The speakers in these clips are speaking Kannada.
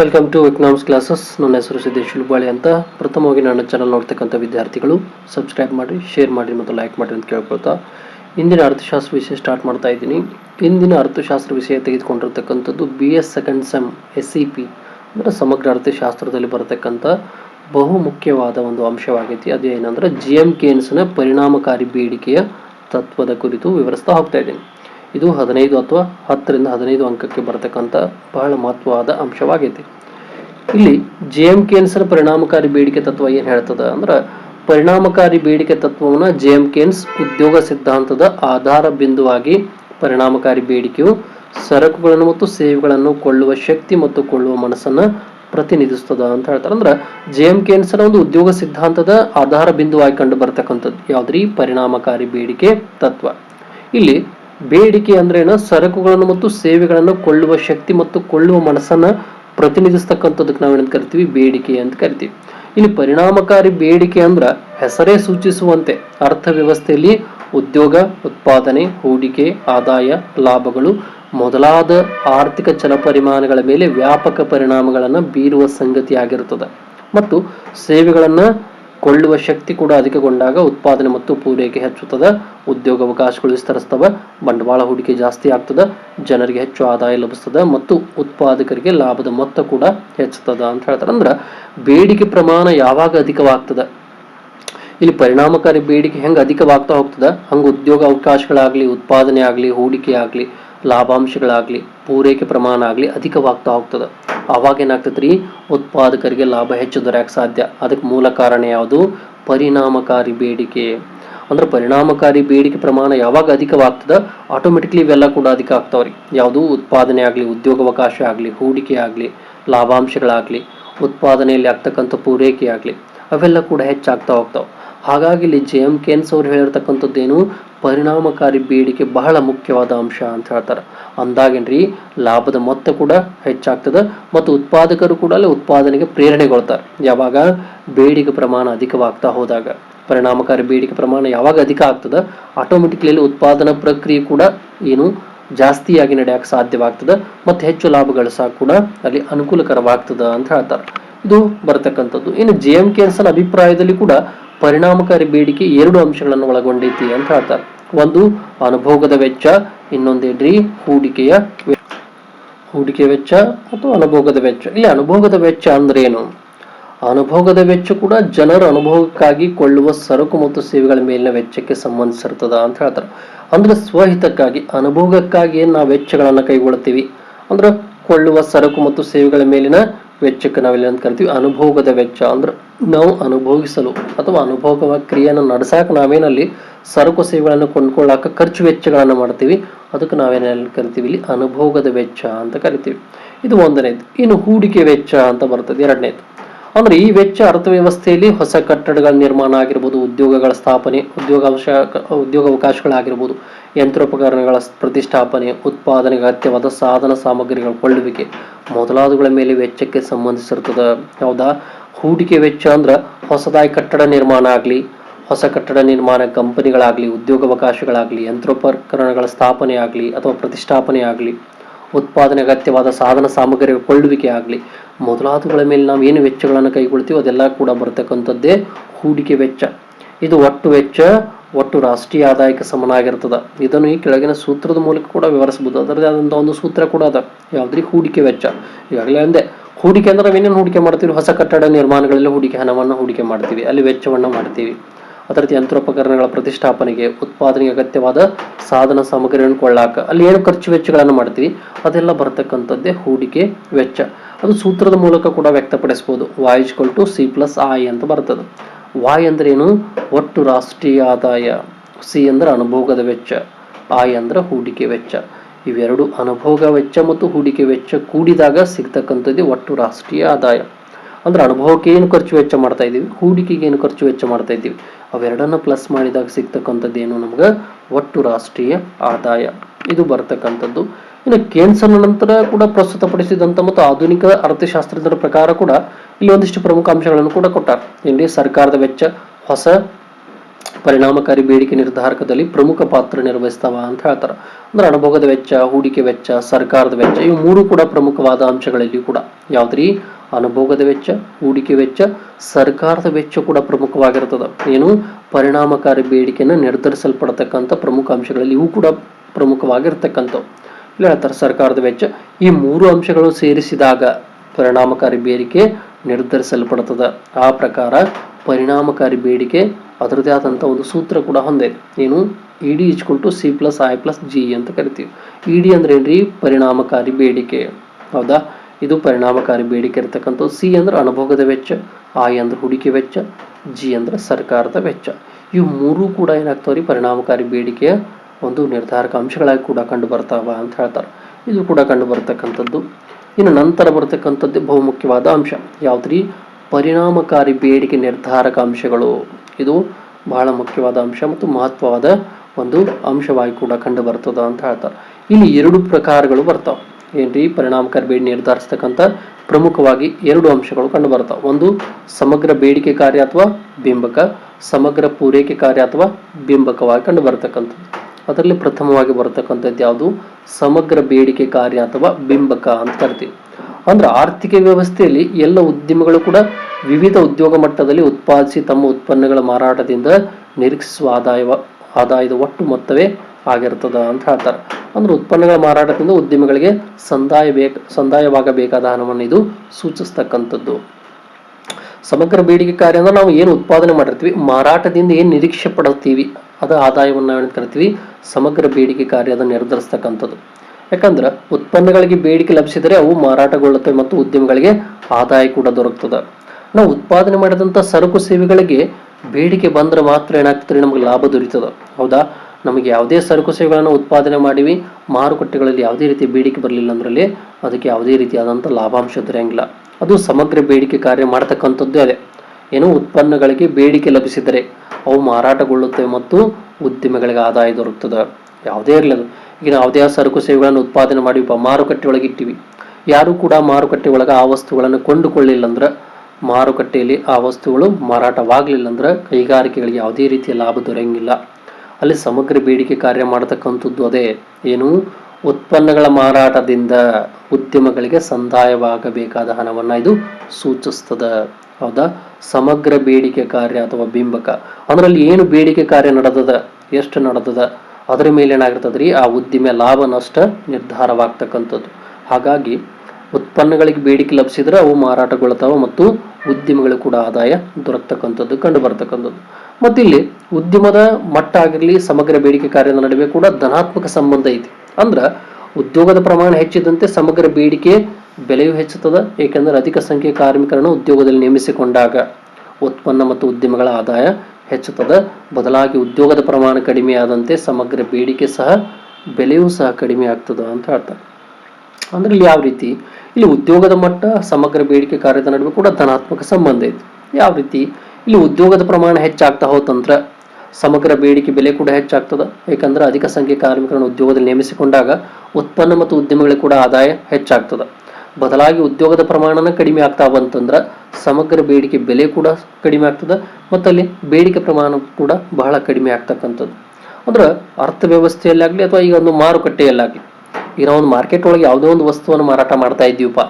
ವೆಲ್ಕಮ್ ಟು ಎಕನಾಮಿಕ್ಸ್ ಕ್ಲಾಸಸ್ ನನ್ನ ಹೆಸರು ಸಿದ್ದೇಶ್ ಉಳ್ಬಾಳಿ ಅಂತ. ಪ್ರಥಮವಾಗಿ ನನ್ನ ಚಾನಲ್ ನೋಡ್ತಕ್ಕಂಥ ವಿದ್ಯಾರ್ಥಿಗಳು ಸಬ್ಸ್ಕ್ರೈಬ್ ಮಾಡಿ ಶೇರ್ ಮಾಡಿ ಮತ್ತು ಲೈಕ್ ಮಾಡಿ ಅಂತ ಕೇಳ್ಕೊಳ್ತಾ. ಇಂದಿನ ಅರ್ಥಶಾಸ್ತ್ರ ವಿಷಯ ಸ್ಟಾರ್ಟ್ ಮಾಡ್ತಾ ಇದ್ದೀನಿ. ಇಂದಿನ ಅರ್ಥಶಾಸ್ತ್ರ ವಿಷಯ ತೆಗೆದುಕೊಂಡಿರ್ತಕ್ಕಂಥದ್ದು B S second sem S C P ಅಂದರೆ ಸಮಗ್ರ ಅರ್ಥಶಾಸ್ತ್ರದಲ್ಲಿ ಬರತಕ್ಕಂಥ ಬಹು ಮುಖ್ಯವಾದ ಒಂದು ಅಂಶವಾಗೈತಿ. ಅದು ಏನಂದ್ರೆ ಜಿ ಎಂ ಕೇನ್ಸ್ನ ಪರಿಣಾಮಕಾರಿ ಬೇಡಿಕೆಯ ತತ್ವದ ಕುರಿತು ವಿವರಿಸ್ತಾ ಹೋಗ್ತಾ ಇದ್ದೀನಿ. ಇದು ಹದಿನೈದು ಅಥವಾ ಹತ್ತರಿಂದ ಹದಿನೈದು ಅಂಕಕ್ಕೆ ಬರತಕ್ಕಂಥ ಬಹಳ ಮಹತ್ವವಾದ ಅಂಶವಾಗೈತಿ. ಇಲ್ಲಿ ಜೆ ಎಂ ಕೇನ್ಸ್ನ ಪರಿಣಾಮಕಾರಿ ಬೇಡಿಕೆ ತತ್ವ ಏನು ಹೇಳ್ತದ ಅಂದ್ರೆ ಪರಿಣಾಮಕಾರಿ ಬೇಡಿಕೆ ತತ್ವವನ್ನು ಜೆ ಎಂ ಕೇನ್ಸ್ ಉದ್ಯೋಗ ಸಿದ್ಧಾಂತದ ಆಧಾರ ಬಿಂದುವಾಗಿ ಪರಿಣಾಮಕಾರಿ ಬೇಡಿಕೆಯು ಸರಕುಗಳನ್ನು ಮತ್ತು ಸೇವೆಗಳನ್ನು ಕೊಳ್ಳುವ ಶಕ್ತಿ ಮತ್ತು ಕೊಳ್ಳುವ ಮನಸ್ಸನ್ನು ಪ್ರತಿನಿಧಿಸ್ತದ ಅಂತ ಹೇಳ್ತಾರೆ. ಅಂದ್ರೆ ಜೆ ಎಂ ಕೇನ್ಸ್ನ ಒಂದು ಉದ್ಯೋಗ ಸಿದ್ಧಾಂತದ ಆಧಾರ ಬಿಂದುವಾಗಿ ಕಂಡು ಬರ್ತಕ್ಕಂಥದ್ದು. ಯಾವುದ್ರಿ? ಪರಿಣಾಮಕಾರಿ ಬೇಡಿಕೆ ತತ್ವ. ಇಲ್ಲಿ ಬೇಡಿಕೆ ಅಂದ್ರೆ ಏನು? ಸರಕುಗಳನ್ನು ಮತ್ತು ಸೇವೆಗಳನ್ನು ಕೊಳ್ಳುವ ಶಕ್ತಿ ಮತ್ತು ಕೊಳ್ಳುವ ಮನಸ್ಸನ್ನ ಪ್ರತಿನಿಧಿಸ್ತಕ್ಕಂಥದ್ದಕ್ಕೆ ಏನಂತ ಕರಿತೀವಿ? ಬೇಡಿಕೆ ಅಂತ ಕರಿತೀವಿ. ಇಲ್ಲಿ ಪರಿಣಾಮಕಾರಿ ಬೇಡಿಕೆ ಅಂದ್ರ ಹೆಸರೇ ಸೂಚಿಸುವಂತೆ ಅರ್ಥವ್ಯವಸ್ಥೆಯಲ್ಲಿ ಉದ್ಯೋಗ, ಉತ್ಪಾದನೆ, ಹೂಡಿಕೆ, ಆದಾಯ, ಲಾಭಗಳು ಮೊದಲಾದ ಆರ್ಥಿಕ ಚಲಪರಿಮಾಣಗಳ ಮೇಲೆ ವ್ಯಾಪಕ ಪರಿಣಾಮಗಳನ್ನು ಬೀರುವ ಸಂಗತಿಯಾಗಿರುತ್ತದೆ. ಮತ್ತು ಸೇವೆಗಳನ್ನು ಕೊಳ್ಳುವ ಶಕ್ತಿ ಕೂಡ ಅಧಿಕಗೊಂಡಾಗ ಉತ್ಪಾದನೆ ಮತ್ತು ಪೂರೈಕೆ ಹೆಚ್ಚುತ್ತದೆ, ಉದ್ಯೋಗ ಅವಕಾಶಗಳು ವಿಸ್ತರಿಸ್ತವೆ, ಬಂಡವಾಳ ಹೂಡಿಕೆ ಜಾಸ್ತಿ ಆಗ್ತದೆ, ಜನರಿಗೆ ಹೆಚ್ಚು ಆದಾಯ ಲಭಿಸ್ತದೆ ಮತ್ತು ಉತ್ಪಾದಕರಿಗೆ ಲಾಭದ ಮೊತ್ತ ಕೂಡ ಹೆಚ್ಚುತ್ತದೆ ಅಂತ ಹೇಳ್ತಾರೆ. ಅಂದ್ರೆ ಬೇಡಿಕೆ ಪ್ರಮಾಣ ಯಾವಾಗ ಅಧಿಕವಾಗ್ತದೆ? ಇಲ್ಲಿ ಪರಿಣಾಮಕಾರಿ ಬೇಡಿಕೆ ಹೆಂಗೆ ಅಧಿಕವಾಗ್ತಾ ಹೋಗ್ತದೆ? ಹಂಗೆ ಉದ್ಯೋಗ ಅವಕಾಶಗಳಾಗಲಿ, ಉತ್ಪಾದನೆ ಆಗಲಿ, ಹೂಡಿಕೆ ಆಗಲಿ ಲಾಭಾಂಶಗಳಾಗ್ಲಿ, ಪೂರೈಕೆ ಪ್ರಮಾಣ ಆಗಲಿ ಅಧಿಕವಾಗ್ತಾ ಹೋಗ್ತದೆ. ಅವಾಗ ರೀ ಉತ್ಪಾದಕರಿಗೆ ಲಾಭ ಹೆಚ್ಚು ದೊರೆಯಕ್ಕೆ ಸಾಧ್ಯ. ಅದಕ್ಕೆ ಮೂಲ ಕಾರಣ ಯಾವುದು? ಪರಿಣಾಮಕಾರಿ ಬೇಡಿಕೆ. ಅಂದ್ರೆ ಪರಿಣಾಮಕಾರಿ ಬೇಡಿಕೆ ಪ್ರಮಾಣ ಯಾವಾಗ ಅಧಿಕವಾಗ್ತದ? ಆಟೋಮೆಟಿಕ್ಲಿ ಇವೆಲ್ಲ ಕೂಡ ಅಧಿಕ ಆಗ್ತಾವ್ರಿ. ಯಾವುದು? ಉತ್ಪಾದನೆ ಆಗಲಿ, ಉದ್ಯೋಗಾವಕಾಶ ಆಗಲಿ, ಹೂಡಿಕೆ ಆಗಲಿ, ಲಾಭಾಂಶಗಳಾಗಲಿ, ಉತ್ಪಾದನೆಯಲ್ಲಿ ಆಗ್ತಕ್ಕಂಥ ಪೂರೈಕೆ ಆಗಲಿ, ಅವೆಲ್ಲ ಕೂಡ ಹೆಚ್ಚಾಗ್ತಾ ಹೋಗ್ತಾವೆ. ಹಾಗಾಗಿ ಇಲ್ಲಿ ಜೆ ಎಂ ಕೆನ್ಸ್ ಅವ್ರು ಹೇಳಿರ್ತಕ್ಕಂಥದ್ದೇನು? ಪರಿಣಾಮಕಾರಿ ಬೇಡಿಕೆ ಬಹಳ ಮುಖ್ಯವಾದ ಅಂಶ ಅಂತ ಹೇಳ್ತಾರೆ. ಅಂದಾಗೇನ್ರಿ, ಲಾಭದ ಮೊತ್ತ ಕೂಡ ಹೆಚ್ಚಾಗ್ತದೆ ಮತ್ತು ಉತ್ಪಾದಕರು ಕೂಡ ಅಲ್ಲಿ ಉತ್ಪಾದನೆಗೆ ಪ್ರೇರಣೆಗೊಳ್ತಾರೆ. ಯಾವಾಗ? ಬೇಡಿಕೆ ಪ್ರಮಾಣ ಅಧಿಕವಾಗ್ತಾ ಹೋದಾಗ. ಪರಿಣಾಮಕಾರಿ ಬೇಡಿಕೆ ಪ್ರಮಾಣ ಯಾವಾಗ ಅಧಿಕ ಆಗ್ತದೆ? ಆಟೋಮೆಟಿಕ್ಲಿ ಉತ್ಪಾದನಾ ಪ್ರಕ್ರಿಯೆ ಕೂಡ ಏನು ಜಾಸ್ತಿಯಾಗಿ ನಡೆಯಕ್ಕೆ ಸಾಧ್ಯವಾಗ್ತದೆ ಮತ್ತು ಹೆಚ್ಚು ಲಾಭ ಗಳಿಸಾ ಕೂಡ ಅಲ್ಲಿ ಅನುಕೂಲಕರವಾಗ್ತದೆ ಅಂತ ಹೇಳ್ತಾರೆ. ಇದು ಬರತಕ್ಕಂಥದ್ದು. ಇನ್ನು ಜೆ ಎಂ ಕೆ ಅಭಿಪ್ರಾಯದಲ್ಲಿ ಕೂಡ ಪರಿಣಾಮಕಾರಿ ಬೇಡಿಕೆ ಎರಡು ಅಂಶಗಳನ್ನು ಒಳಗೊಂಡೈತಿ ಅಂತ ಹೇಳ್ತಾರೆ. ಒಂದು, ಅನುಭೋಗದ ವೆಚ್ಚ ಇನ್ನೊಂದೇನ್ರಿ ಹೂಡಿಕೆಯ ಹೂಡಿಕೆ ವೆಚ್ಚ ಮತ್ತು ಅನುಭೋಗದ ವೆಚ್ಚ. ಇಲ್ಲಿ ಅನುಭೋಗದ ವೆಚ್ಚ ಅಂದ್ರೆ ಏನು ಅನುಭೋಗದ ವೆಚ್ಚ ಕೂಡ ಜನರ ಅನುಭವಕ್ಕಾಗಿ ಕೊಳ್ಳುವ ಸರಕು ಮತ್ತು ಸೇವೆಗಳ ಮೇಲಿನ ವೆಚ್ಚಕ್ಕೆ ಸಂಬಂಧಿಸಿರ್ತದ ಅಂತ ಹೇಳ್ತಾರೆ. ಅಂದ್ರೆ ಸ್ವಹಿತಕ್ಕಾಗಿ, ಅನುಭೋಗಕ್ಕಾಗಿ ನಾವು ವೆಚ್ಚಗಳನ್ನು ಕೈಗೊಳ್ತೀವಿ ಅಂದ್ರೆ ಕೊಳ್ಳುವ ಸರಕು ಮತ್ತು ಸೇವೆಗಳ ಮೇಲಿನ ವೆಚ್ಚಕ್ಕೆ ನಾವೆಲ್ಲ ಕರಿತೀವಿ, ಅನುಭೋಗದ ವೆಚ್ಚ ಅಂದ್ರೆ ನಾವು ಅನುಭೋಗಿಸಲು ಅಥವಾ ಅನುಭೋಗವ ಕ್ರಿಯೆಯನ್ನು ನಡೆಸಾಕ ನಾವೇನಲ್ಲಿ ಸರಕು ಸೇವೆಗಳನ್ನು ಕೊಂಡ್ಕೊಳ್ಳಾಕ ಖರ್ಚು ವೆಚ್ಚಗಳನ್ನು ಮಾಡ್ತೀವಿ. ಅದಕ್ಕೆ ನಾವೇನಲ್ಲಿ ಕರಿತೀವಿ, ಇಲ್ಲಿ ಅನುಭೋಗದ ವೆಚ್ಚ ಅಂತ ಕರಿತೀವಿ. ಇದು ಒಂದನೇದು. ಇನ್ನು ಹೂಡಿಕೆ ವೆಚ್ಚ ಅಂತ ಬರ್ತದೆ, ಎರಡನೇದು. ಅಂದ್ರೆ ಈ ವೆಚ್ಚ ಅರ್ಥವ್ಯವಸ್ಥೆಯಲ್ಲಿ ಹೊಸ ಕಟ್ಟಡಗಳ ನಿರ್ಮಾಣ ಆಗಿರ್ಬೋದು, ಉದ್ಯೋಗಗಳ ಸ್ಥಾಪನೆ ಉದ್ಯೋಗಾವಶ ಉದ್ಯೋಗಾವಕಾಶಗಳಾಗಿರ್ಬೋದು ಯಂತ್ರೋಪಕರಣಗಳ ಪ್ರತಿಷ್ಠಾಪನೆ, ಉತ್ಪಾದನೆಗೆ ಅಗತ್ಯವಾದ ಸಾಧನ ಸಾಮಗ್ರಿಗಳ ಕೊಳ್ಳುವಿಕೆ ಮೊದಲಾದಗಳ ಮೇಲೆ ವೆಚ್ಚಕ್ಕೆ ಸಂಬಂಧಿಸಿರ್ತದ, ಹೌದಾ? ಹೂಡಿಕೆ ವೆಚ್ಚ ಅಂದ್ರೆ ಹೊಸದಾಗಿ ಕಟ್ಟಡ ನಿರ್ಮಾಣ ಆಗಲಿ, ಹೊಸ ಕಟ್ಟಡ ನಿರ್ಮಾಣ ಕಂಪನಿಗಳಾಗಲಿ, ಉದ್ಯೋಗಾವಕಾಶಗಳಾಗಲಿ, ಯಂತ್ರೋಪಕರಣಗಳ ಸ್ಥಾಪನೆ ಆಗಲಿ ಅಥವಾ ಪ್ರತಿಷ್ಠಾಪನೆ ಆಗಲಿ. ಉತ್ಪಾದನೆ ಅಗತ್ಯವಾದ ಸಾಧನ ಸಾಮಗ್ರಿ ಕೊಳ್ಳುವಿಕೆ ಆಗಲಿ ಮೊದಲಾದಗಳ ಮೇಲೆ ನಾವು ಏನು ವೆಚ್ಚಗಳನ್ನು ಕೈಗೊಳ್ತೀವಿ ಅದೆಲ್ಲ ಕೂಡ ಬರ್ತಕ್ಕಂಥದ್ದೇ ಹೂಡಿಕೆ ವೆಚ್ಚ. ಇದು ಒಟ್ಟು ವೆಚ್ಚ, ಒಟ್ಟು ರಾಷ್ಟ್ರೀಯ ಆದಾಯಕ್ಕೆ ಸಮನಾಗಿರ್ತದೆ. ಇದನ್ನು ಈ ಕೆಳಗಿನ ಸೂತ್ರದ ಮೂಲಕ ಕೂಡ ವಿವರಿಸಬಹುದು. ಅದರದೇ ಆದಂತಹ ಒಂದು ಸೂತ್ರ ಕೂಡ ಅದ. ಯಾವ್ದ್ರಿ? ಹೂಡಿಕೆ ವೆಚ್ಚ. ಈಗಾಗಲೇ ಅಂದೆ, ಹೂಡಿಕೆ ಅಂದ್ರೆ ನಾವೇನೇನು ಹೂಡಿಕೆ ಮಾಡ್ತೀವಿ? ಹೊಸ ಕಟ್ಟಡ ನಿರ್ಮಾಣಗಳಲ್ಲಿ ಹೂಡಿಕೆ, ಹಣವನ್ನು ಹೂಡಿಕೆ ಮಾಡ್ತೀವಿ. ಅಲ್ಲಿ ವೆಚ್ಚವನ್ನು ಮಾಡ್ತೀವಿ. ಅದರ ಯಂತ್ರೋಪಕರಣಗಳ ಪ್ರತಿಷ್ಠಾಪನೆಗೆ ಉತ್ಪಾದನೆಗೆ ಅಗತ್ಯವಾದ ಸಾಧನ ಸಾಮಗ್ರಿಗಳನ್ನು ಕೊಳ್ಳಾಕ. ಅಲ್ಲಿ ಏನು ಖರ್ಚು ವೆಚ್ಚಗಳನ್ನು ಮಾಡ್ತೀವಿ? ಅದೆಲ್ಲ ಬರ್ತಕ್ಕಂಥದ್ದೇ ಹೂಡಿಕೆ ವೆಚ್ಚ. ಅದು ಸೂತ್ರದ ಮೂಲಕ ಕೂಡ ವ್ಯಕ್ತಪಡಿಸ್ಬೋದು. Y to C plus I ಅಂತ ಬರ್ತದೆ. ವಾಯ್ ಅಂದ್ರೆ ಏನು? ಒಟ್ಟು ರಾಷ್ಟ್ರೀಯ ಆದಾಯ. ಸಿ ಅಂದ್ರೆ ಅನುಭೋಗದ ವೆಚ್ಚ. ಐ ಅಂದ್ರೆ ಹೂಡಿಕೆ ವೆಚ್ಚ. ಇವೆರಡು ಅನುಭೋಗ ವೆಚ್ಚ ಮತ್ತು ಹೂಡಿಕೆ ವೆಚ್ಚ ಕೂಡಿದಾಗ ಸಿಗ್ತಕ್ಕಂಥದ್ದು ಒಟ್ಟು ರಾಷ್ಟ್ರೀಯ ಆದಾಯ. ಅಂದ್ರೆ ಅನುಭವಕ್ಕೆ ಏನು ಖರ್ಚು ವೆಚ್ಚ ಮಾಡ್ತಾ ಇದ್ದೀವಿ, ಹೂಡಿಕೆಗೆ ಏನು ಖರ್ಚು ವೆಚ್ಚ ಮಾಡ್ತಾ ಇದ್ದೀವಿ. ಅವೆರಡನ್ನ ಪ್ಲಸ್ ಮಾಡಿದಾಗ ಸಿಗ್ತಕ್ಕಂಥದ್ದು ಏನು ನಮ್ಗೆ? ಒಟ್ಟು ರಾಷ್ಟ್ರೀಯ ಆದಾಯ. ಇದು ಬರ್ತಕ್ಕಂಥದ್ದು. ಇನ್ನು ಕೇನ್ಸರ್ನ ನಂತರ ಕೂಡ ಪ್ರಸ್ತುತಪಡಿಸಿದಂಥ ಮತ್ತು ಆಧುನಿಕ ಅರ್ಥಶಾಸ್ತ್ರದ ಪ್ರಕಾರ ಕೂಡ ಇಲ್ಲಿ ಒಂದಿಷ್ಟು ಪ್ರಮುಖ ಅಂಶಗಳನ್ನು ಕೂಡ ಕೊಟ್ಟಾರೆ. ಇಲ್ಲಿ ಸರ್ಕಾರದ ವೆಚ್ಚ, ಹೊಸ ಪರಿಣಾಮಕಾರಿ ಬೇಡಿಕೆ ನಿರ್ಧಾರಕದಲ್ಲಿ ಪ್ರಮುಖ ಪಾತ್ರ ನಿರ್ವಹಿಸ್ತಾವ ಅಂತ ಹೇಳ್ತಾರೆ. ಅಂದ್ರೆ ಅನುಭೋಗದ ವೆಚ್ಚ, ಹೂಡಿಕೆ ವೆಚ್ಚ, ಸರ್ಕಾರದ ವೆಚ್ಚ, ಇವು ಮೂರು ಕೂಡ ಪ್ರಮುಖವಾದ ಅಂಶಗಳಲ್ಲಿ ಕೂಡ. ಯಾವ್ದ್ರಿ? ಅನುಭೋಗದ ವೆಚ್ಚ, ಹೂಡಿಕೆ ವೆಚ್ಚ, ಸರ್ಕಾರದ ವೆಚ್ಚ ಕೂಡ ಪ್ರಮುಖವಾಗಿರ್ತದೆ. ಏನು? ಪರಿಣಾಮಕಾರಿ ಬೇಡಿಕೆಯನ್ನು ನಿರ್ಧರಿಸಲ್ಪಡತಕ್ಕಂತ ಪ್ರಮುಖ ಅಂಶಗಳಲ್ಲಿ ಇವು ಕೂಡ ಪ್ರಮುಖವಾಗಿರ್ತಕ್ಕಂಥವು. ಇಲ್ಲಿ ಹೇಳ್ತಾರೆ ಸರ್ಕಾರದ ವೆಚ್ಚ. ಈ ಮೂರು ಅಂಶಗಳು ಸೇರಿಸಿದಾಗ ಪರಿಣಾಮಕಾರಿ ಬೇಡಿಕೆ ನಿರ್ಧರಿಸಲ್ಪಡುತ್ತದೆ ಆ ಪ್ರಕಾರ ಪರಿಣಾಮಕಾರಿ ಬೇಡಿಕೆ ಅದರದೇ ಆದಂಥ ಒಂದು ಸೂತ್ರ ಕೂಡ ಹೊಂದಿದೆ. ಏನು? E D equal to C plus I plus G ಅಂತ ಕರಿತೀವಿ. ಇ ಡಿ ಅಂದ್ರೆ ಏನ್ರಿ? ಪರಿಣಾಮಕಾರಿ ಬೇಡಿಕೆ. ಹೌದಾ? ಇದು ಪರಿಣಾಮಕಾರಿ ಬೇಡಿಕೆ ಇರತಕ್ಕಂಥದ್ದು. ಸಿ ಅಂದ್ರೆ ಅನುಭೋಗದ ವೆಚ್ಚ ಐ ಅಂದ್ರೆ ಹೂಡಿಕೆ ವೆಚ್ಚ ಜಿ ಅಂದ್ರೆ ಸರ್ಕಾರದ ವೆಚ್ಚ. ಇವು ಮೂರು ಕೂಡ ಏನಾಗ್ತಾವ್ರಿ? ಪರಿಣಾಮಕಾರಿ ಬೇಡಿಕೆಯ ಒಂದು ನಿರ್ಧಾರಕ ಅಂಶಗಳಾಗಿ ಕೂಡ ಕಂಡು ಬರ್ತಾವ ಅಂತ ಹೇಳ್ತಾರೆ. ಇದು ಕೂಡ ಕಂಡು ಬರ್ತಕ್ಕಂಥದ್ದು. ಇನ್ನು ನಂತರ ಬರ್ತಕ್ಕಂಥದ್ದು ಬಹುಮುಖ್ಯವಾದ ಅಂಶ. ಯಾವ್ದ್ರಿ? ಪರಿಣಾಮಕಾರಿ ಬೇಡಿಕೆ ನಿರ್ಧಾರಕ ಅಂಶಗಳು. ಇದು ಬಹಳ ಮುಖ್ಯವಾದ ಅಂಶ ಮತ್ತು ಮಹತ್ವವಾದ ಒಂದು ಅಂಶವಾಗಿ ಕೂಡ ಕಂಡು ಬರ್ತದ ಅಂತ ಹೇಳ್ತಾರೆ. ಇಲ್ಲಿ ಎರಡು ಪ್ರಕಾರಗಳು ಬರ್ತಾವ. ಏನ್ರಿ? ಪರಿಣಾಮಕಾರಿ ಬೇಡಿಕೆ ನಿರ್ಧರಿಸ್ತಕ್ಕಂಥ ಪ್ರಮುಖವಾಗಿ ಎರಡು ಅಂಶಗಳು ಕಂಡು ಬರ್ತಾವ ಒಂದು, ಸಮಗ್ರ ಬೇಡಿಕೆ ಕಾರ್ಯ ಅಥವಾ ಬಿಂಬಕ, ಸಮಗ್ರ ಪೂರೈಕೆ ಕಾರ್ಯ ಅಥವಾ ಬಿಂಬಕವಾಗಿ ಕಂಡು ಬರ್ತಕ್ಕಂಥದ್ದು ಅದರಲ್ಲಿ ಪ್ರಥಮವಾಗಿ ಬರತಕ್ಕಂಥದ್ದು ಯಾವುದು? ಸಮಗ್ರ ಬೇಡಿಕೆ ಕಾರ್ಯ ಅಥವಾ ಬಿಂಬಕ ಅಂತ ಕರಿತೀವಿ. ಅಂದ್ರೆ ಆರ್ಥಿಕ ವ್ಯವಸ್ಥೆಯಲ್ಲಿ ಎಲ್ಲ ಉದ್ಯಮಗಳು ಕೂಡ ವಿವಿಧ ಉದ್ಯೋಗ ಮಟ್ಟದಲ್ಲಿ ಉತ್ಪಾದಿಸಿ ತಮ್ಮ ಉತ್ಪನ್ನಗಳ ಮಾರಾಟದಿಂದ ನಿರೀಕ್ಷಿಸುವ ಆದಾಯ ಆದಾಯದ ಒಟ್ಟು ಮೊತ್ತವೇ ಆಗಿರ್ತದ ಅಂತ ಹೇಳ್ತಾರೆ. ಅಂದ್ರೆ ಉತ್ಪನ್ನಗಳ ಮಾರಾಟದಿಂದ ಉದ್ಯಮಿಗಳಿಗೆ ಸಂದಾಯ ಬೇಕ, ಸಂದಾಯವಾಗಬೇಕಾದ ಹಣವನ್ನು ಇದು ಸೂಚಿಸ್ತಕ್ಕಂಥದ್ದು. ಸಮಗ್ರ ಬೇಡಿಕೆ ಕಾರ್ಯ ಅಂದ್ರೆ ನಾವು ಏನು ಉತ್ಪಾದನೆ ಮಾಡಿರ್ತೀವಿ, ಮಾರಾಟದಿಂದ ಏನು ನಿರೀಕ್ಷೆ ಪಡುತ್ತೀವಿ ಅದು ಆದಾಯವನ್ನು ನಾವು ಏನು ಕರಿತೀವಿ, ಸಮಗ್ರ ಬೇಡಿಕೆ ಕಾರ್ಯದ ನಿರ್ಧರಿಸ್ತಕ್ಕಂಥದ್ದು. ಯಾಕಂದ್ರೆ ಉತ್ಪನ್ನಗಳಿಗೆ ಬೇಡಿಕೆ ಲಭಿಸಿದರೆ ಅವು ಮಾರಾಟಗೊಳ್ಳುತ್ತವೆ ಮತ್ತು ಉದ್ಯಮಗಳಿಗೆ ಆದಾಯ ಕೂಡ ದೊರಕುತ್ತದೆ ನಾವು ಉತ್ಪಾದನೆ ಮಾಡಿದಂಥ ಸರಕು ಸೇವೆಗಳಿಗೆ ಬೇಡಿಕೆ ಬಂದ್ರೆ ಮಾತ್ರ ಏನಾಗ್ತದೆ ನಮಗೆ ಲಾಭ ದೊರೀತದ. ಹೌದಾ? ನಮಗೆ ಯಾವುದೇ ಸರಕು ಸೇವೆಗಳನ್ನು ಉತ್ಪಾದನೆ ಮಾಡಿವಿ, ಮಾರುಕಟ್ಟೆಗಳಲ್ಲಿ ಯಾವುದೇ ರೀತಿ ಬೇಡಿಕೆ ಬರಲಿಲ್ಲ ಅಂದ್ರಲ್ಲಿ ಅದಕ್ಕೆ ಯಾವುದೇ ರೀತಿಯಾದಂಥ ಲಾಭಾಂಶ ದೊರೆಯಂಗಿಲ್ಲ. ಅದು ಸಮಗ್ರ ಬೇಡಿಕೆ ಕಾರ್ಯ ಮಾಡ್ತಕ್ಕಂಥದ್ದು ಅದೇ. ಏನು ಉತ್ಪನ್ನಗಳಿಗೆ ಬೇಡಿಕೆ ಲಭಿಸಿದರೆ ಅವು ಮಾರಾಟಗೊಳ್ಳುತ್ತವೆ ಮತ್ತು ಉದ್ದಿಮೆಗಳಿಗೆ ಆದಾಯ ದೊರಕುತ್ತದೆ ಯಾವುದೇ ಇರಲಿ ಅದು. ಈಗ ಯಾವುದೇ ಸರಕು ಸೇವೆಗಳನ್ನು ಉತ್ಪಾದನೆ ಮಾಡಿ ಮಾರುಕಟ್ಟೆ ಒಳಗೆ ಇಟ್ಟಿವಿ. ಯಾರು ಕೂಡ ಮಾರುಕಟ್ಟೆ ಒಳಗೆ ಆ ವಸ್ತುಗಳನ್ನು ಕೊಂಡುಕೊಳ್ಳಿಲ್ಲ ಅಂದ್ರೆ ಮಾರುಕಟ್ಟೆಯಲ್ಲಿ ಆ ವಸ್ತುಗಳು ಮಾರಾಟವಾಗಲಿಲ್ಲ ಅಂದ್ರೆ ಕೈಗಾರಿಕೆಗಳಿಗೆ ಯಾವುದೇ ರೀತಿಯ ಲಾಭ ದೊರೆಯಂಗಿಲ್ಲ. ಅಲ್ಲಿ ಸಮಗ್ರ ಬೇಡಿಕೆ ಕಾರ್ಯ ಮಾಡತಕ್ಕಂಥದ್ದು ಅದೇ. ಏನು? ಉತ್ಪನ್ನಗಳ ಮಾರಾಟದಿಂದ ಉದ್ಯಮಗಳಿಗೆ ಸಂದಾಯವಾಗಬೇಕಾದ ಹಣವನ್ನು ಇದು ಸೂಚಿಸ್ತದ. ಹೌದಾ? ಸಮಗ್ರ ಬೇಡಿಕೆ ಕಾರ್ಯ ಅಥವಾ ಬಿಂಬಕ. ಅದರಲ್ಲಿ ಏನು ಬೇಡಿಕೆ ಕಾರ್ಯ ನಡೆದದ? ಎಷ್ಟು ನಡೆದದ? ಅದರ ಮೇಲೆ ಏನಾಗಿರ್ತದ್ರಿ? ಆ ಉದ್ದಿಮೆ ಲಾಭ ನಷ್ಟ ನಿರ್ಧಾರವಾಗ್ತಕ್ಕಂಥದ್ದು. ಹಾಗಾಗಿ ಉತ್ಪನ್ನಗಳಿಗೆ ಬೇಡಿಕೆ ಲಭಿಸಿದ್ರೆ ಅವು ಮಾರಾಟಗೊಳ್ತಾವ ಮತ್ತು ಉದ್ಯಮಗಳು ಕೂಡ ಆದಾಯ ದೊರಕತಕ್ಕಂಥದ್ದು ಕಂಡು ಬರ್ತಕ್ಕಂಥದ್ದು ಮತ್ತು ಇಲ್ಲಿ ಉದ್ಯಮದ ಮಟ್ಟ ಆಗಿರಲಿ, ಸಮಗ್ರ ಬೇಡಿಕೆ ಕಾರ್ಯದ ನಡುವೆ ಕೂಡ ಧನಾತ್ಮಕ ಸಂಬಂಧ ಐತಿ. ಅಂದ್ರೆ ಉದ್ಯೋಗದ ಪ್ರಮಾಣ ಹೆಚ್ಚಿದಂತೆ ಸಮಗ್ರ ಬೇಡಿಕೆ ಬೆಲೆಯೂ ಹೆಚ್ಚುತ್ತದೆ, ಏಕೆಂದರೆ ಅಧಿಕ ಸಂಖ್ಯೆಯ ಕಾರ್ಮಿಕರನ್ನು ಉದ್ಯೋಗದಲ್ಲಿ ನೇಮಿಸಿಕೊಂಡಾಗ ಉತ್ಪನ್ನ ಮತ್ತು ಉದ್ಯಮಗಳ ಆದಾಯ ಹೆಚ್ಚುತ್ತದೆ, ಬದಲಾಗಿ ಉದ್ಯೋಗದ ಪ್ರಮಾಣ ಕಡಿಮೆಯಾದಂತೆ ಸಮಗ್ರ ಬೇಡಿಕೆ ಸಹ ಬೆಲೆಯೂ ಸಹ ಕಡಿಮೆ ಆಗ್ತದೆ ಅಂತ ಹೇಳ್ತಾರೆ. ಅಂದ್ರೆ ಇಲ್ಲಿ ಯಾವ ರೀತಿ ಇಲ್ಲಿ ಉದ್ಯೋಗದ ಮಟ್ಟ, ಸಮಗ್ರ ಬೇಡಿಕೆ ಕಾರ್ಯದ ನಡುವೆ ಕೂಡ ಧನಾತ್ಮಕ ಸಂಬಂಧ ಇದೆ. ಯಾವ ರೀತಿ? ಇಲ್ಲಿ ಉದ್ಯೋಗದ ಪ್ರಮಾಣ ಹೆಚ್ಚಾಗ್ತಾ ಹೋತಂತ್ರ ಸಮಗ್ರ ಬೇಡಿಕೆ ಬೆಲೆ ಕೂಡ ಹೆಚ್ಚಾಗ್ತದೆ. ಯಾಕಂದ್ರೆ ಅಧಿಕ ಸಂಖ್ಯೆ ಕಾರ್ಮಿಕರನ್ನು ಉದ್ಯೋಗದಲ್ಲಿ ನೇಮಿಸಿಕೊಂಡಾಗ ಉತ್ಪನ್ನ ಮತ್ತು ಉದ್ಯಮಗಳಿಗೆ ಕೂಡ ಆದಾಯ ಹೆಚ್ಚಾಗ್ತದ. ಬದಲಾಗಿ ಉದ್ಯೋಗದ ಪ್ರಮಾಣನ ಕಡಿಮೆ ಆಗ್ತಾ ಬಂತಂದ್ರೆ ಸಮಗ್ರ ಬೇಡಿಕೆ ಬೆಲೆ ಕೂಡ ಕಡಿಮೆ ಆಗ್ತದ ಮತ್ತು ಅಲ್ಲಿ ಬೇಡಿಕೆ ಪ್ರಮಾಣ ಕೂಡ ಬಹಳ ಕಡಿಮೆ ಆಗ್ತಕ್ಕಂಥದ್ದು. ಅಂದ್ರೆ ಅರ್ಥವ್ಯವಸ್ಥೆಯಲ್ಲಾಗಲಿ ಅಥವಾ ಈಗ ಒಂದು ಮಾರುಕಟ್ಟೆಯಲ್ಲಾಗಲಿ ಈಗ ನಾವು ಒಂದು ಮಾರ್ಕೆಟ್ ಒಳಗೆ ಯಾವುದೋ ಒಂದು ವಸ್ತುವನ್ನು ಮಾರಾಟ ಮಾಡ್ತಾ ಇದ್ದೀವಪ್ಪ.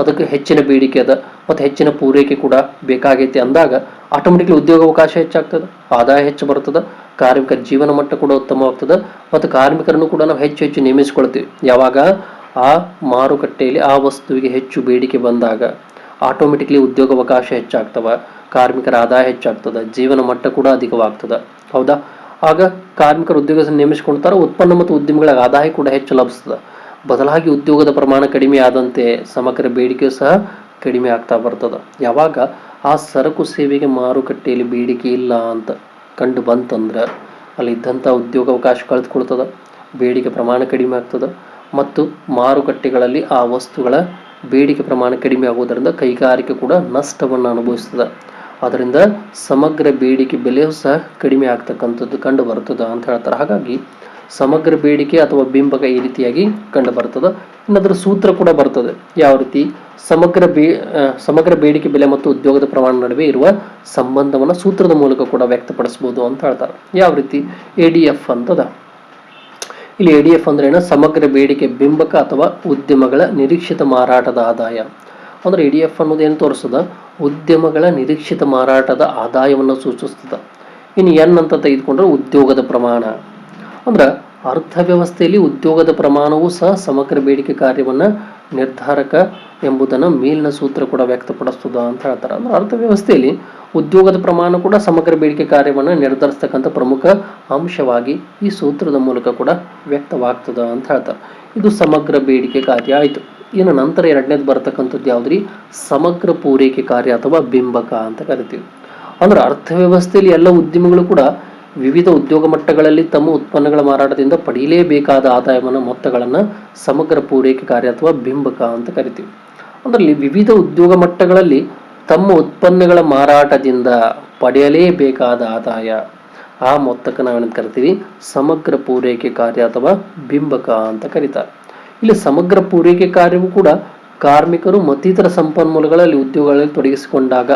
ಅದಕ್ಕೆ ಹೆಚ್ಚಿನ ಬೇಡಿಕೆ ಅದ. ಮತ್ತು ಹೆಚ್ಚಿನ ಪೂರೈಕೆ ಕೂಡ ಬೇಕಾಗೈತಿ ಅಂದಾಗ ಆಟೋಮೆಟಿಕ್ಲಿ ಉದ್ಯೋಗಾವಕಾಶ ಹೆಚ್ಚಾಗ್ತದೆ. ಆದಾಯ ಹೆಚ್ಚು ಬರ್ತದೆ. ಕಾರ್ಮಿಕರ ಜೀವನ ಮಟ್ಟ ಕೂಡ ಉತ್ತಮವಾಗ್ತದೆ. ಮತ್ತು ಕಾರ್ಮಿಕರನ್ನು ಕೂಡ ನಾವು ಹೆಚ್ಚು ಹೆಚ್ಚು ನೇಮಿಸ್ಕೊಳ್ತೀವಿ. ಯಾವಾಗ? ಆ ಮಾರುಕಟ್ಟೆಯಲ್ಲಿ ಆ ವಸ್ತುವಿಗೆ ಹೆಚ್ಚು ಬೇಡಿಕೆ ಬಂದಾಗ ಆಟೋಮೆಟಿಕ್ಲಿ ಉದ್ಯೋಗಾವಕಾಶ ಹೆಚ್ಚಾಗ್ತವೆ. ಕಾರ್ಮಿಕರ ಆದಾಯ ಹೆಚ್ಚಾಗ್ತದೆ. ಜೀವನ ಮಟ್ಟ ಕೂಡ ಅಧಿಕವಾಗ್ತದೆ. ಹೌದಾ? ಆಗ ಕಾರ್ಮಿಕರು ಉದ್ಯೋಗ ನೇಮಿಸಿಕೊಳ್ತಾರೆ ಉತ್ಪನ್ನ ಮತ್ತು ಉದ್ಯಮಗಳ ಆದಾಯ ಕೂಡ ಹೆಚ್ಚು ಲಭಿಸ್ತದೆ. ಬದಲಾಗಿ ಉದ್ಯೋಗದ ಪ್ರಮಾಣ ಕಡಿಮೆ ಆದಂತೆ ಸಮಗ್ರ ಬೇಡಿಕೆಯು ಸಹ ಕಡಿಮೆ ಆಗ್ತಾ ಬರ್ತದೆ. ಯಾವಾಗ ಆ ಸರಕು ಸೇವೆಗೆ ಮಾರುಕಟ್ಟೆಯಲ್ಲಿ ಬೇಡಿಕೆ ಇಲ್ಲ ಅಂತ ಕಂಡು ಬಂತಂದ್ರೆ ಅಲ್ಲಿ ಇದ್ದಂಥ ಉದ್ಯೋಗಾವಕಾಶ ಕಳೆದುಕೊಳ್ತದ, ಬೇಡಿಕೆ ಪ್ರಮಾಣ ಕಡಿಮೆ ಆಗ್ತದೆ ಮತ್ತು ಮಾರುಕಟ್ಟೆಗಳಲ್ಲಿ ಆ ವಸ್ತುಗಳ ಬೇಡಿಕೆ ಪ್ರಮಾಣ ಕಡಿಮೆ ಆಗುವುದರಿಂದ ಕೈಗಾರಿಕೆ ಕೂಡ ನಷ್ಟವನ್ನು ಅನುಭವಿಸ್ತದೆ. ಅದರಿಂದ ಸಮಗ್ರ ಬೇಡಿಕೆ ಬೆಲೆಯೂ ಸಹ ಕಡಿಮೆ ಆಗ್ತಕ್ಕಂಥದ್ದು ಕಂಡು ಬರ್ತದೆ ಅಂತ ಹೇಳ್ತಾರೆ. ಹಾಗಾಗಿ ಸಮಗ್ರ ಬೇಡಿಕೆ ಅಥವಾ ಬಿಂಬಕ ಈ ರೀತಿಯಾಗಿ ಕಂಡು ಬರ್ತದೆ. ಇನ್ನದರ ಸೂತ್ರ ಕೂಡ ಬರ್ತದೆ. ಯಾವ ರೀತಿ? ಸಮಗ್ರ ಬೇ ಸಮಗ್ರ ಬೇಡಿಕೆ ಬೆಲೆ ಮತ್ತು ಉದ್ಯೋಗದ ಪ್ರಮಾಣ ನಡುವೆ ಇರುವ ಸಂಬಂಧವನ್ನು ಸೂತ್ರದ ಮೂಲಕ ಕೂಡ ವ್ಯಕ್ತಪಡಿಸಬಹುದು ಅಂತ ಹೇಳ್ತಾರೆ. ಯಾವ ರೀತಿ? ಎ ಡಿ ಎಫ್ ಅಂತದ. ಇಲ್ಲಿ ಎ ಡಿ ಎಫ್ ಅಂದ್ರೆ ಏನು ಸಮಗ್ರ ಬೇಡಿಕೆ, ಬಿಂಬಕ ಅಥವಾ ಉದ್ಯಮಗಳ ನಿರೀಕ್ಷಿತ ಮಾರಾಟದ ಆದಾಯ. ಅಂದ್ರೆ ಇ ಡಿ ಎಫ್ ಅನ್ನೋದು ಏನು ತೋರಿಸ್ತದ ಉದ್ಯಮಗಳ ನಿರೀಕ್ಷಿತ ಮಾರಾಟದ ಆದಾಯವನ್ನು ಸೂಚಿಸ್ತದ ಇನ್ನು ಎನ್ ಅಂತ ತೆಗೆದುಕೊಂಡ್ರೆ ಉದ್ಯೋಗದ ಪ್ರಮಾಣ. ಅಂದ್ರೆ ಅರ್ಥವ್ಯವಸ್ಥೆಯಲ್ಲಿ ಉದ್ಯೋಗದ ಪ್ರಮಾಣವೂ ಸಹ ಸಮಗ್ರ ಬೇಡಿಕೆ ಕಾರ್ಯವನ್ನು ನಿರ್ಧಾರಕ ಎಂಬುದನ್ನು ಮೇಲಿನ ಸೂತ್ರ ಕೂಡ ವ್ಯಕ್ತಪಡಿಸ್ತದ ಅಂತ ಹೇಳ್ತಾರೆ. ಅಂದ್ರೆ ಅರ್ಥವ್ಯವಸ್ಥೆಯಲ್ಲಿ ಉದ್ಯೋಗದ ಪ್ರಮಾಣ ಕೂಡ ಸಮಗ್ರ ಬೇಡಿಕೆ ಕಾರ್ಯವನ್ನು ನಿರ್ಧರಿಸ್ತಕ್ಕಂಥ ಪ್ರಮುಖ ಅಂಶವಾಗಿ ಈ ಸೂತ್ರದ ಮೂಲಕ ಕೂಡ ವ್ಯಕ್ತವಾಗ್ತದ ಅಂತ ಹೇಳ್ತಾರೆ. ಇದು ಸಮಗ್ರ ಬೇಡಿಕೆ ಕಾರ್ಯ ಆಯಿತು. ಇನ್ನು ನಂತರ ಎರಡನೇದು ಬರ್ತಕ್ಕಂಥದ್ದು ಯಾವುದ್ರಿ? ಸಮಗ್ರ ಪೂರೈಕೆ ಕಾರ್ಯ ಅಥವಾ ಬಿಂಬಕ ಅಂತ ಕರಿತೀವಿ. ಅಂದ್ರೆ ಅರ್ಥವ್ಯವಸ್ಥೆಯಲ್ಲಿ ಎಲ್ಲ ಉದ್ಯಮಗಳು ಕೂಡ ವಿವಿಧ ಉದ್ಯೋಗ ಮಟ್ಟಗಳಲ್ಲಿ ತಮ್ಮ ಉತ್ಪನ್ನಗಳ ಮಾರಾಟದಿಂದ ಪಡೆಯಲೇಬೇಕಾದ ಆದಾಯವನ್ನು, ಮೊತ್ತಗಳನ್ನು ಸಮಗ್ರ ಪೂರೈಕೆ ಕಾರ್ಯ ಅಥವಾ ಬಿಂಬಕ ಅಂತ ಕರಿತೀವಿ. ಅಂದ್ರಲ್ಲಿ ವಿವಿಧ ಉದ್ಯೋಗ ಮಟ್ಟಗಳಲ್ಲಿ ತಮ್ಮ ಉತ್ಪನ್ನಗಳ ಮಾರಾಟದಿಂದ ಪಡೆಯಲೇಬೇಕಾದ ಆದಾಯ, ಆ ಮೊತ್ತಕ್ಕೆ ನಾವೇನಂತ ಕರಿತೀವಿ? ಸಮಗ್ರ ಪೂರೈಕೆ ಕಾರ್ಯ ಅಥವಾ ಬಿಂಬಕ ಅಂತ ಕರೀತಾರೆ. ಇಲ್ಲಿ ಸಮಗ್ರ ಪೂರೈಕೆ ಕಾರ್ಯವು ಕೂಡ ಕಾರ್ಮಿಕರು ಮತ್ತಿತರ ಸಂಪನ್ಮೂಲಗಳಲ್ಲಿ ಉದ್ಯೋಗಗಳಲ್ಲಿ ತೊಡಗಿಸಿಕೊಂಡಾಗ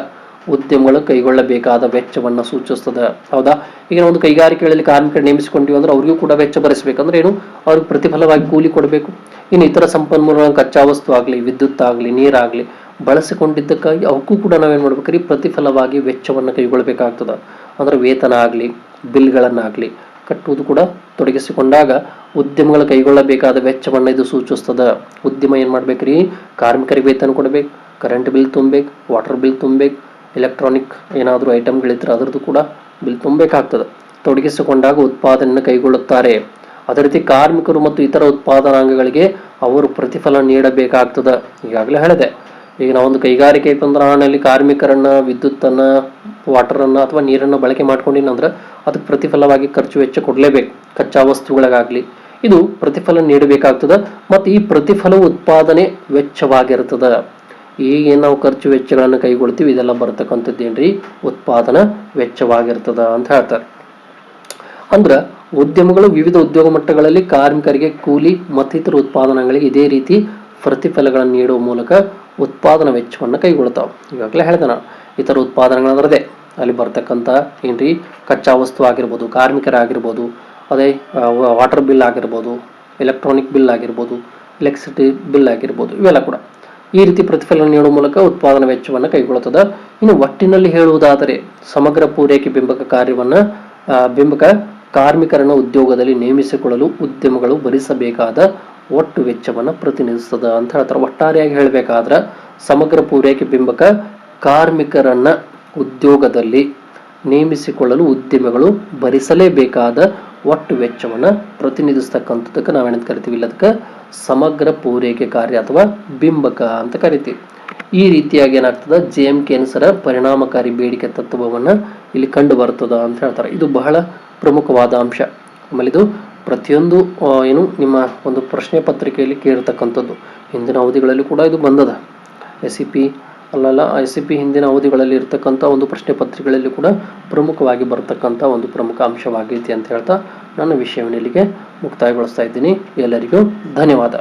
ಉದ್ಯಮಗಳು ಕೈಗೊಳ್ಳಬೇಕಾದ ವೆಚ್ಚವನ್ನು ಸೂಚಿಸ್ತದೆ. ಹೌದಾ? ಈಗ ಒಂದು ಕೈಗಾರಿಕೆಗಳಲ್ಲಿ ಕಾರ್ಮಿಕರು ನೇಮಿಸಿಕೊಂಡಿವಿ ಅಂದ್ರೆ ಅವರಿಗೂ ಕೂಡ ವೆಚ್ಚ ಭರಿಸಬೇಕಂದ್ರೆ ಏನು? ಅವ್ರಿಗೆ ಪ್ರತಿಫಲವಾಗಿ ಕೂಲಿ ಕೊಡಬೇಕು. ಇನ್ನು ಇತರ ಸಂಪನ್ಮೂಲಗಳನ್ನು ಕಚ್ಚಾ ವಸ್ತು ಆಗಲಿ, ವಿದ್ಯುತ್ ಆಗಲಿ ನೀರಾಗಲಿ ಬಳಸಿಕೊಂಡಿದ್ದಕ್ಕಾಗಿ ಅವಕ್ಕೂ ಕೂಡ ನಾವೇನು ಮಾಡ್ಬೇಕ್ರಿ? ಪ್ರತಿಫಲವಾಗಿ ವೆಚ್ಚವನ್ನು ಕೈಗೊಳ್ಳಬೇಕಾಗ್ತದೆ. ಅಂದ್ರೆ ವೇತನ ಆಗಲಿ, ಬಿಲ್ಗಳನ್ನಾಗಲಿ ಕಟ್ಟುವುದು ಕೂಡ ತೊಡಗಿಸಿಕೊಂಡಾಗ ಉದ್ಯಮಗಳು ಕೈಗೊಳ್ಳಬೇಕಾದ ವೆಚ್ಚವನ್ನು ಇದು ಸೂಚಿಸ್ತದ. ಉದ್ಯಮ ಏನು ಮಾಡ್ಬೇಕ್ರಿ? ಕಾರ್ಮಿಕರಿಗೆ ವೇತನ ಕೊಡಬೇಕು ಕರೆಂಟ್ ಬಿಲ್ ತುಂಬಬೇಕು ವಾಟರ್ ಬಿಲ್ ತುಂಬಬೇಕು ಎಲೆಕ್ಟ್ರಾನಿಕ್ ಏನಾದರೂ ಐಟಮ್ಗಳಿದ್ರೆ ಅದರದ್ದು ಕೂಡ ಬಿಲ್ ತುಂಬಬೇಕಾಗ್ತದೆ. ತೊಡಗಿಸಿಕೊಂಡಾಗ ಉತ್ಪಾದನೆಯನ್ನು ಕೈಗೊಳ್ಳುತ್ತಾರೆ. ಅದೇ ರೀತಿ ಕಾರ್ಮಿಕರು ಮತ್ತು ಇತರ ಉತ್ಪಾದನಾಂಗಗಳಿಗೆ ಅವರು ಪ್ರತಿಫಲ ನೀಡಬೇಕಾಗ್ತದೆ. ಈಗಾಗಲೇ ಹೇಳಿದೆ. ಈಗ ನಾವೊಂದು ಕೈಗಾರಿಕೆ ಆನಲ್ಲಿ ಕಾರ್ಮಿಕರನ್ನ, ವಿದ್ಯುತ್ತನ್ನ ವಾಟರನ್ನ ಅಥವಾ ನೀರನ್ನು ಬಳಕೆ ಮಾಡ್ಕೊಂಡಿನಂದ್ರೆ ಅದಕ್ಕೆ ಪ್ರತಿಫಲವಾಗಿ ಖರ್ಚು ವೆಚ್ಚ ಕೊಡಲೇಬೇಕು. ಕಚ್ಚಾ ವಸ್ತುಗಳಿಗಾಗಲಿ. ಇದು ಪ್ರತಿಫಲ ನೀಡಬೇಕಾಗ್ತದೆ ಮತ್ತು ಈ ಪ್ರತಿಫಲವು ಉತ್ಪಾದನೆ ವೆಚ್ಚವಾಗಿರ್ತದೆ. ಈಗ ಏನ್ ನಾವು ಖರ್ಚು ವೆಚ್ಚಗಳನ್ನು ಕೈಗೊಳ್ತೀವಿ, ಇದೆಲ್ಲ ಬರ್ತಕ್ಕಂಥದ್ದು ಏನ್ರಿ ಉತ್ಪಾದನಾ ವೆಚ್ಚವಾಗಿರ್ತದ ಅಂತ ಹೇಳ್ತಾರೆ. ಅಂದ್ರೆ ಉದ್ಯಮಗಳು ವಿವಿಧ ಉದ್ಯೋಗ ಮಟ್ಟಗಳಲ್ಲಿ ಕಾರ್ಮಿಕರಿಗೆ ಕೂಲಿ ಮತ್ತಿತರ ಉತ್ಪಾದನೆಗಳಿಗೆ ಇದೇ ರೀತಿ ಪ್ರತಿಫಲಗಳನ್ನು ನೀಡುವ ಮೂಲಕ ಉತ್ಪಾದನಾ ವೆಚ್ಚವನ್ನು ಕೈಗೊಳ್ತಾವೆ. ಈಗಾಗಲೇ ಹೇಳಿದೆ ನಾನು ಇತರ ಉತ್ಪಾದನೆಗಳಂದ್ರದೇ ಅಲ್ಲಿ ಬರ್ತಕ್ಕಂಥ ಏನ್ರಿ, ಕಚ್ಚಾ ವಸ್ತು ಆಗಿರ್ಬೋದು, ಕಾರ್ಮಿಕರಾಗಿರ್ಬೋದು, ಅದೇ ವಾಟರ್ ಬಿಲ್ ಆಗಿರ್ಬೋದು ಎಲೆಕ್ಟ್ರಾನಿಕ್ ಬಿಲ್ ಆಗಿರ್ಬೋದು ಎಲೆಕ್ಟ್ರಿಸಿಟಿ ಬಿಲ್ ಆಗಿರ್ಬೋದು, ಇವೆಲ್ಲ ಕೂಡ. ಈ ರೀತಿ ಪ್ರತಿಫಲನ ನೀಡುವ ಮೂಲಕ ಉತ್ಪಾದನಾ ವೆಚ್ಚವನ್ನು ಕೈಗೊಳ್ಳುತ್ತದೆ ಇನ್ನು ಒಟ್ಟಿನಲ್ಲಿ ಹೇಳುವುದಾದರೆ, ಸಮಗ್ರ ಪೂರೈಕೆ ಬಿಂಬಕ ಕಾರ್ಯವನ್ನು ಬಿಂಬಕ ಕಾರ್ಮಿಕರನ್ನು ಉದ್ಯೋಗದಲ್ಲಿ ನೇಮಿಸಿಕೊಳ್ಳಲು ಉದ್ಯಮಗಳು ಭರಿಸಬೇಕಾದ ಒಟ್ಟು ವೆಚ್ಚವನ್ನು ಪ್ರತಿನಿಧಿಸ್ತದೆ ಅಂತ ಹೇಳ್ತಾರೆ. ಒಟ್ಟಾರೆಯಾಗಿ ಹೇಳಬೇಕಾದ್ರೆ ಸಮಗ್ರ ಪೂರೈಕೆ ಬಿಂಬಕ ಕಾರ್ಮಿಕರನ್ನ ಉದ್ಯೋಗದಲ್ಲಿ ನೇಮಿಸಿಕೊಳ್ಳಲು ಉದ್ಯಮಗಳು ಭರಿಸಲೇಬೇಕಾದ ಒಟ್ಟು ವೆಚ್ಚವನ್ನು ಪ್ರತಿನಿಧಿಸ್ತಕ್ಕಂಥದ್ದಕ್ಕೆ ನಾವೇನಂತ ಕರಿತೀವಿ? ಇಲ್ಲದಕ್ಕೆ ಸಮಗ್ರ ಪೂರೈಕೆ ಕಾರ್ಯ ಅಥವಾ ಬಿಂಬಕ ಅಂತ ಕರಿತೀವಿ. ಈ ರೀತಿಯಾಗಿ ಏನಾಗ್ತದೆ? ಜೆ ಎಂ ಕೆನ್ಸರ ಪರಿಣಾಮಕಾರಿ ಬೇಡಿಕೆ ತತ್ವವನ್ನು ಇಲ್ಲಿ ಕಂಡು ಬರ್ತದ ಅಂತ ಹೇಳ್ತಾರೆ. ಇದು ಬಹಳ ಪ್ರಮುಖವಾದ ಅಂಶ. ಆಮೇಲೆ ಇದು ಪ್ರತಿಯೊಂದು ಏನು ನಿಮ್ಮ ಒಂದು ಪ್ರಶ್ನೆ ಪತ್ರಿಕೆಯಲ್ಲಿ ಕೇಳಿರ್ತಕ್ಕಂಥದ್ದು. ಹಿಂದಿನ ಅವಧಿಗಳಲ್ಲಿ ಕೂಡ ಇದು ಬಂದದ. ಎಸ್ ಸಿ ಪಿ, ಅಲ್ಲಲ್ಲ, ಎಸ್ ಸಿ ಪಿ ಹಿಂದಿನ ಅವಧಿಗಳಲ್ಲಿ ಇರ್ತಕ್ಕಂಥ ಒಂದು ಪ್ರಶ್ನೆ ಪತ್ರಿಕೆಗಳಲ್ಲಿ ಕೂಡ ಪ್ರಮುಖವಾಗಿ ಬರ್ತಕ್ಕಂಥ ಒಂದು ಪ್ರಮುಖ ಅಂಶವಾಗೈತಿ ಅಂತ ಹೇಳ್ತಾ ನನ್ನ ವಿಷಯವನ್ನು ಇಲ್ಲಿಗೆ ಮುಕ್ತಾಯಗೊಳಿಸ್ತಾ ಇದ್ದೀನಿ. ಎಲ್ಲರಿಗೂ ಧನ್ಯವಾದ.